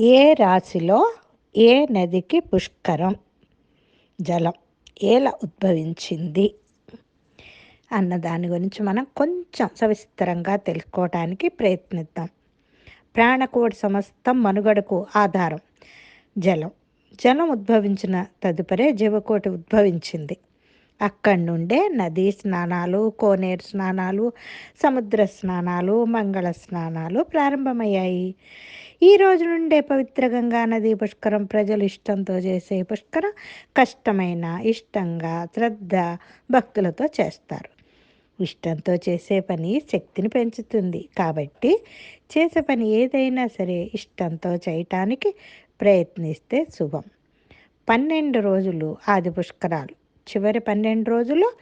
ఏ రాశిలో ఏ నదికి పుష్కరం? జలం ఎలా ఉద్భవించింది? అన్న దాని గురించి మనం కొంచెం సవిస్తరంగా తెలుసుకోవటానికి ప్రయత్నిద్దాం. ప్రాణకోటి సమస్తం మనుగడకు ఆధారం. జలం. జలం ఉద్భవించిన తదుపరే జీవకోటి ఉద్భవించింది. అక్కడి నుండే నదీ స్నానాలు కోనేరు స్నానాలు సముద్ర స్నానాలు మంగళ స్నానాలు ప్రారంభమయ్యాయి. ఈ రోజు నుండే పవిత్ర గంగా నది పుష్కరం ప్రజలు ఇష్టంతో చేసే పుష్కరం కష్టమైన ఇష్టంగా శ్రద్ధ భక్తులతో చేస్తారు. ఇష్టంతో చేసే పని శక్తిని పెంచుతుంది. కాబట్టి చేసే పని ఏదైనా సరే ఇష్టంతో చేయటానికి ప్రయత్నిస్తే శుభం. పన్నెండు రోజులు ఆది పుష్కరాలు. చివరి పన్నెండు రోజులు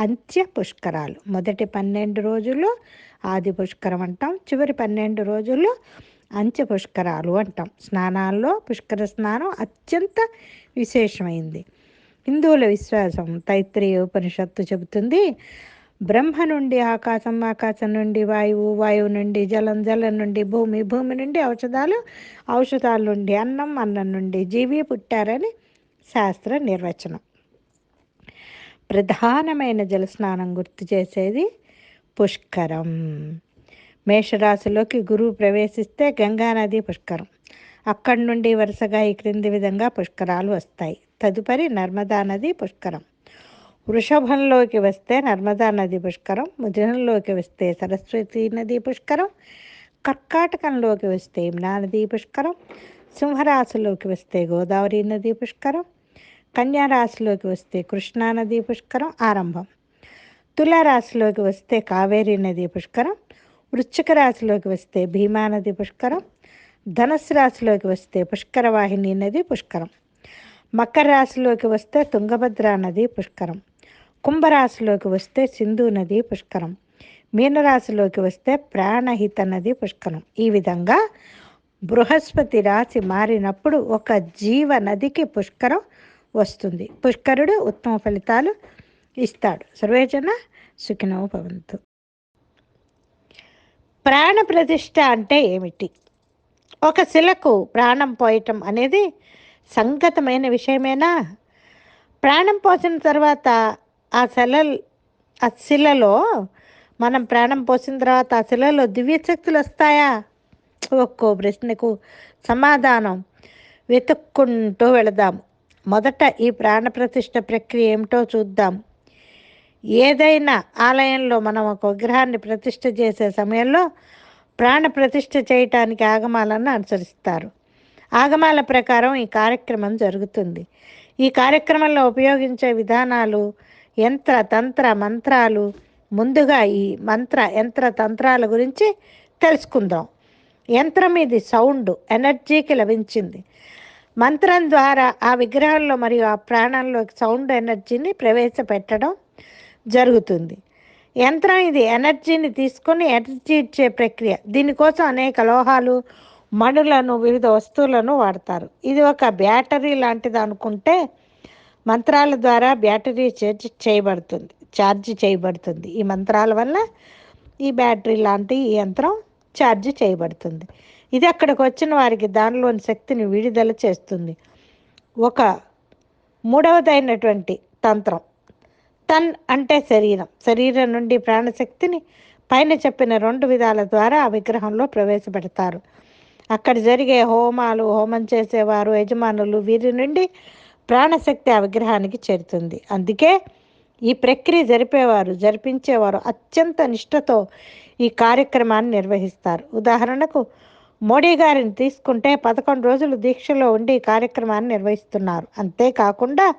అంత్య పుష్కరాలు. మొదటి పన్నెండు రోజులు ఆది పుష్కరం అంటాం. చివరి పన్నెండు రోజులు అంచ పుష్కరాలు అంటాం. స్నానాల్లో పుష్కర స్నానం అత్యంత విశేషమైంది. హిందువుల విశ్వాసం తైత్రీయ ఉపనిషత్తు చెబుతుంది బ్రహ్మ నుండి ఆకాశం ఆకాశం నుండి వాయువు వాయువు నుండి జలం జలం నుండి భూమి భూమి నుండి ఔషధాలు ఔషధాల నుండి అన్నం అన్నం నుండి జీవి పుట్టారని శాస్త్ర నిర్వచనం. ప్రధానమైన జలస్నానం గుర్తు చేసేది పుష్కరం. మేషరాశిలోకి గురువు ప్రవేశిస్తే గంగానది పుష్కరం. అక్కడి నుండి వరుసగా ఈ క్రింది విధంగా పుష్కరాలు వస్తాయి. తదుపరి నర్మదా నది పుష్కరం. వృషభంలోకి వస్తే నర్మదా నది పుష్కరం. ముద్రణంలోకి వస్తే సరస్వతి నది పుష్కరం. కర్కాటకంలోకి వస్తే యమునా నది పుష్కరం. సింహరాశిలోకి వస్తే గోదావరి నది పుష్కరం. కన్యారాశిలోకి వస్తే కృష్ణానది పుష్కరం. ఆరంభం. తులారాశిలోకి వస్తే కావేరీ నది పుష్కరం. వృశ్చిక రాశిలోకి వస్తే భీమా నది పుష్కరం ధనుసు రాశిలోకి వస్తే పుష్కరవాహిని నది పుష్కరం మకర రాశిలోకి వస్తే తుంగభద్ర నది పుష్కరం కుంభరాశిలోకి వస్తే సింధు నది పుష్కరం మీనరాశిలోకి వస్తే ప్రాణహిత నది పుష్కరం. ఈ విధంగా బృహస్పతి రాశి మారినప్పుడు ఒక జీవ నదికి పుష్కరం వస్తుంది. పుష్కరుడు ఉత్తమ ఫలితాలు ఇస్తాడు. సర్వేజన సుఖినో భవంతు. ప్రాణ ప్రతిష్ట అంటే ఏమిటి? ఒక శిలకు ప్రాణం పోయటం అనేది సంగతమైన విషయమేనా? ప్రాణం పోసిన తర్వాత ఆ శిల ఆ శిలలో మనం ప్రాణం పోసిన తర్వాత ఆ శిలలో దివ్యశక్తులు వస్తాయా? ఒక్కో ప్రశ్నకు సమాధానం వెతుక్కుంటూ వెళదాము మొదట ఈ ప్రాణ ప్రతిష్ట ప్రక్రియ ఏమిటో చూద్దాం. ఏదైనా ఆలయంలో మనం ఒక విగ్రహాన్ని ప్రతిష్ఠ చేసే సమయంలో ప్రాణ ప్రతిష్ఠ చేయటానికి ఆగమాలను అనుసరిస్తారు. ఆగమాల ప్రకారం ఈ కార్యక్రమం జరుగుతుంది. ఈ కార్యక్రమంలో ఉపయోగించే విధానాలు యంత్ర తంత్ర మంత్రాలు ముందుగా ఈ మంత్ర యంత్ర తంత్రాల గురించి తెలుసుకుందాం. యంత్రం ఇది సౌండ్ ఎనర్జీకి లభించింది. మంత్రం ద్వారా ఆ విగ్రహంలో మరియు ఆ ప్రాణంలో సౌండ్ ఎనర్జీని ప్రవేశపెట్టడం జరుగుతుంది. యంత్రం ఇది ఎనర్జీని తీసుకొని ఎనర్జీ ఇచ్చే ప్రక్రియ. దీనికోసం అనేక లోహాలు మణులను వివిధ వస్తువులను వాడతారు. ఇది ఒక బ్యాటరీ లాంటిది అనుకుంటే మంత్రాల ద్వారా బ్యాటరీ చార్జ్ చేయబడుతుంది ఛార్జ్ చేయబడుతుంది. ఈ మంత్రాల వల్ల ఈ బ్యాటరీ లాంటి ఈ యంత్రం ఛార్జ్ చేయబడుతుంది. ఇది అక్కడికి వచ్చిన వారికి దానిలోని శక్తిని విడుదల చేస్తుంది. ఒక మూడవదైనటువంటి తంత్రం. తన్ అంటే శరీరం. శరీరం నుండి ప్రాణశక్తిని పైన చెప్పిన రెండు విధాల ద్వారా ఆ విగ్రహంలో ప్రవేశపెడతారు. అక్కడ జరిగే హోమాలు హోమం చేసేవారు యజమానులు వీరి నుండి ప్రాణశక్తి ఆ విగ్రహానికి చేరుతుంది. అందుకే ఈ ప్రక్రియ జరిపేవారు జరిపించేవారు అత్యంత నిష్ఠతో ఈ కార్యక్రమాన్ని నిర్వహిస్తారు. ఉదాహరణకు మోడీ గారిని తీసుకుంటే పదకొండు రోజులు దీక్షలో ఉండి కార్యక్రమాన్ని నిర్వహిస్తున్నారు. అంతేకాకుండా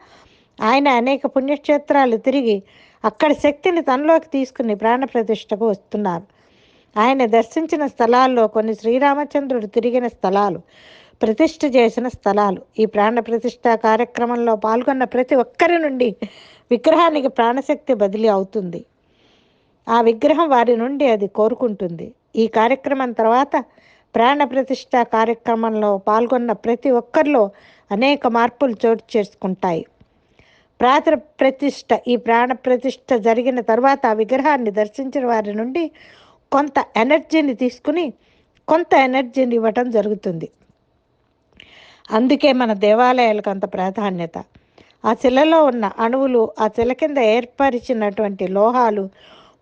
ఆయన అనేక పుణ్యక్షేత్రాలు తిరిగి అక్కడి శక్తిని తనలోకి తీసుకుని ప్రాణప్రతిష్టకు వస్తున్నారు. ఆయన దర్శించిన స్థలాల్లో కొన్ని శ్రీరామచంద్రుడు తిరిగిన స్థలాలు ప్రతిష్ఠ చేసిన స్థలాలు. ఈ ప్రాణ ప్రతిష్ఠ కార్యక్రమంలో పాల్గొన్న ప్రతి ఒక్కరి నుండి విగ్రహానికి ప్రాణశక్తి బదిలీ అవుతుంది. ఆ విగ్రహం వారి నుండి అది కోరుకుంటుంది. ఈ కార్యక్రమం తర్వాత ప్రాణ ప్రతిష్ట కార్యక్రమంలో పాల్గొన్న ప్రతి ఒక్కరిలో అనేక మార్పులు చోటు చేసుకుంటాయి. ప్రాణ ప్రతిష్ట ఈ ప్రాణ ప్రతిష్ఠ జరిగిన తర్వాత ఆ విగ్రహాన్ని దర్శించిన వారి నుండి కొంత ఎనర్జీని తీసుకుని కొంత ఎనర్జీని ఇవ్వటం జరుగుతుంది. అందుకే మన దేవాలయాలకు అంత ప్రాధాన్యత. ఆ శిలలో ఉన్న అణువులు ఆ శిల కింద ఏర్పరిచినటువంటి లోహాలు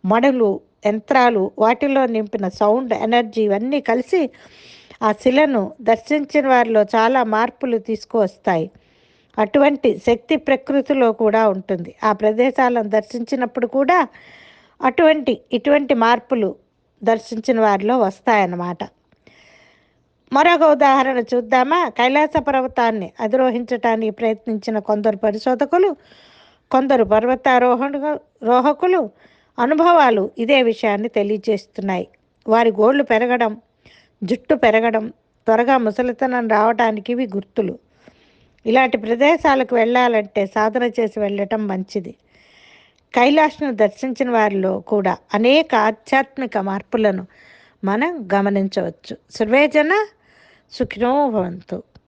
మడులు యంత్రాలు వాటిలో నింపిన సౌండ్ ఎనర్జీ ఇవన్నీ కలిసి ఆ శిలను దర్శించిన వారిలో చాలా మార్పులు తీసుకువస్తాయి. అటువంటి శక్తి ప్రకృతిలో కూడా ఉంటుంది. ఆ ప్రదేశాలను దర్శించినప్పుడు కూడా అటువంటి ఇటువంటి మార్పులు దర్శించిన వారిలో వస్తాయన్నమాట. మరొక ఉదాహరణ చూద్దామా? కైలాస పర్వతాన్ని అధిరోహించటానికి ప్రయత్నించిన కొందరు పరిశోధకులు కొందరు పర్వతారోహణ రోహకులు అనుభవాలు ఇదే విషయాన్ని తెలియజేస్తున్నాయి. వారి గోళ్ళు పెరగడం జుట్టు పెరగడం త్వరగా ముసలితనం రావడానికి ఇవి గుర్తులు. ఇలాంటి ప్రదేశాలకు వెళ్ళాలంటే సాధన చేసి వెళ్ళటం మంచిది. కైలాష్ను దర్శించిన వారిలో కూడా అనేక ఆధ్యాత్మిక మార్పులను మనం గమనించవచ్చు. సుర్వేజన సుఖినో భవంతు.